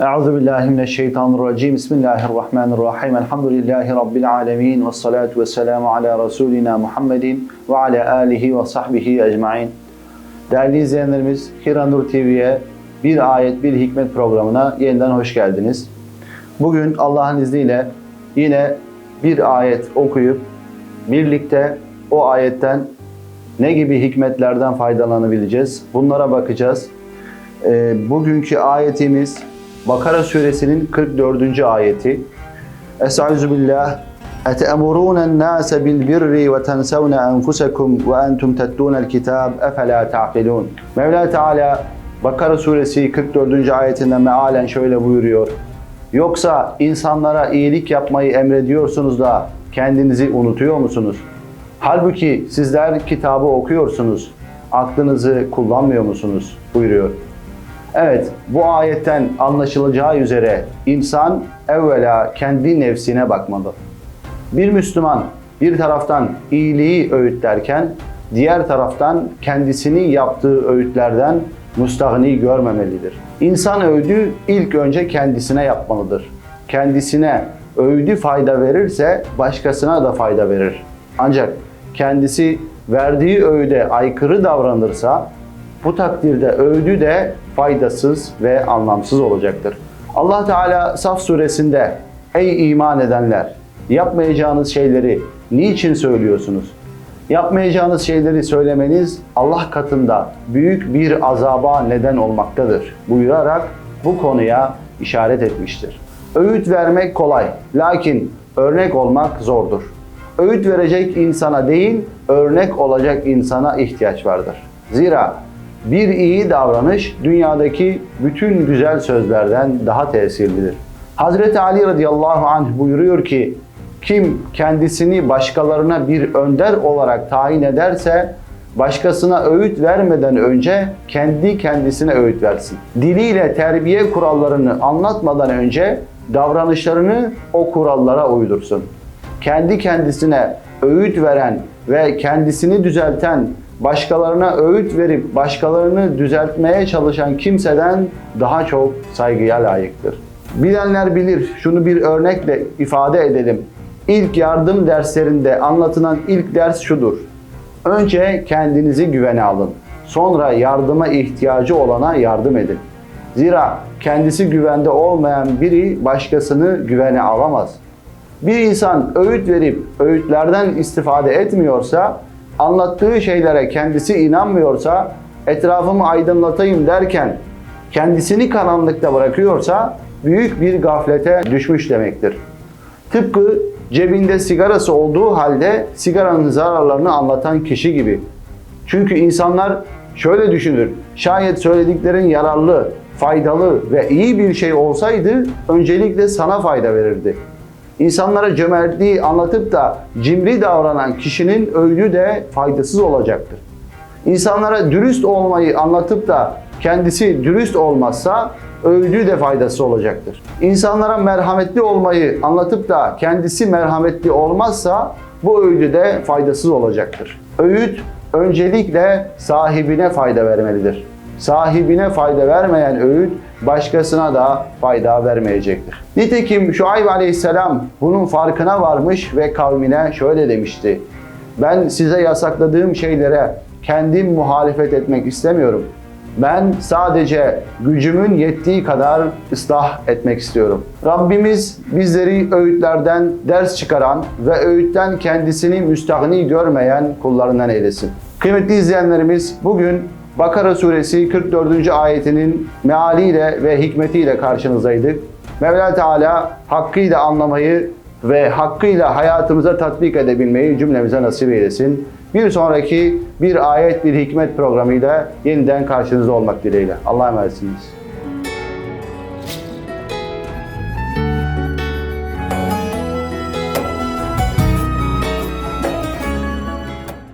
Euzu billahi mineşşeytanirracim. Bismillahirrahmanirrahim. Elhamdülillahi rabbil alamin ve salatu vesselamu ala rasulina Muhammedin ve ala alihi ve sahbihi ecmaîn. Değerli izleyenlerimiz, Hiranur TV'ye bir ayet bir hikmet programına yeniden hoş geldiniz. Bugün Allah'ın izniyle yine bir ayet okuyup birlikte o ayetten ne gibi hikmetlerden faydalanabileceğiz? Bunlara bakacağız. Ee, bugünkü ayetimiz Bakara suresinin 44. ayeti. Estaizu billah. اَتَأْمُرُونَ النَّاسَ بِالْبِرِّ وَتَنْسَوْنَ أَنْفُسَكُمْ وَأَنْتُمْ تَتْلُونَ الْكِتَابَ اَفَلَا تَعْقِلُونَ Mevla Teala Bakara suresi 44. ayetinde mealen şöyle buyuruyor. Yoksa insanlara iyilik yapmayı emrediyorsunuz da kendinizi unutuyor musunuz? Halbuki sizler kitabı okuyorsunuz, aklınızı kullanmıyor musunuz? buyuruyor. Evet, bu ayetten anlaşılacağı üzere insan evvela kendi nefsine bakmalı. Bir Müslüman bir taraftan iyiliği öğütlerken diğer taraftan kendisini yaptığı öğütlerden müstahni görmemelidir. İnsan öğüdü ilk önce kendisine yapmalıdır. Kendisine öğüdü fayda verirse başkasına da fayda verir. Ancak kendisi verdiği öğüde aykırı davranırsa bu takdirde öğüdü de faydasız ve anlamsız olacaktır. Allah Teala Saf suresinde Ey iman edenler! Yapmayacağınız şeyleri niçin söylüyorsunuz? Yapmayacağınız şeyleri söylemeniz Allah katında büyük bir azaba neden olmaktadır buyurarak bu konuya işaret etmiştir. Öğüt vermek kolay, lakin örnek olmak zordur. Öğüt verecek insana değil, örnek olacak insana ihtiyaç vardır. Zira bir iyi davranış dünyadaki bütün güzel sözlerden daha tesirlidir. Hazreti Ali radıyallahu anh buyuruyor ki kim kendisini başkalarına bir önder olarak tayin ederse başkasına öğüt vermeden önce kendi kendisine öğüt versin. Diliyle terbiye kurallarını anlatmadan önce davranışlarını o kurallara uydursun. Kendi kendisine öğüt veren ve kendisini düzelten başkalarına öğüt verip başkalarını düzeltmeye çalışan kimseden daha çok saygıya layıktır. Bilenler bilir, şunu bir örnekle ifade edelim. İlk yardım derslerinde anlatılan ilk ders şudur. Önce kendinizi güvene alın. Sonra yardıma ihtiyacı olana yardım edin. Zira kendisi güvende olmayan biri başkasını güvene alamaz. Bir insan öğüt verip öğütlerden istifade etmiyorsa anlattığı şeylere kendisi inanmıyorsa, etrafımı aydınlatayım derken kendisini karanlıkta bırakıyorsa büyük bir gaflete düşmüş demektir. Tıpkı cebinde sigarası olduğu halde sigaranın zararlarını anlatan kişi gibi. Çünkü insanlar şöyle düşünür. Şayet söylediklerin yararlı, faydalı ve iyi bir şey olsaydı öncelikle sana fayda verirdi. İnsanlara cömertliği anlatıp da cimri davranan kişinin öğüdü de faydasız olacaktır. İnsanlara dürüst olmayı anlatıp da kendisi dürüst olmazsa öğüdü de faydası olacaktır. İnsanlara merhametli olmayı anlatıp da kendisi merhametli olmazsa bu öğüdü de faydasız olacaktır. Öğüt öncelikle sahibine fayda vermelidir. Sahibine fayda vermeyen öğüt başkasına da fayda vermeyecektir. Nitekim Şuayb aleyhisselam bunun farkına varmış ve kavmine şöyle demişti. Ben size yasakladığım şeylere kendim muhalefet etmek istemiyorum. Ben sadece gücümün yettiği kadar ıslah etmek istiyorum. Rabbimiz bizleri öğütlerden ders çıkaran ve öğütten kendisini müstahni görmeyen kullarından eylesin. Kıymetli izleyenlerimiz bugün Bakara suresi 44. ayetinin mealiyle ve hikmetiyle karşınızdaydık. Mevla Teala hakkıyla anlamayı ve hakkıyla hayatımıza tatbik edebilmeyi cümlemize nasip eylesin. Bir sonraki bir ayet bir hikmet programıyla yeniden karşınızda olmak dileğiyle. Allah'a emanetsiniz.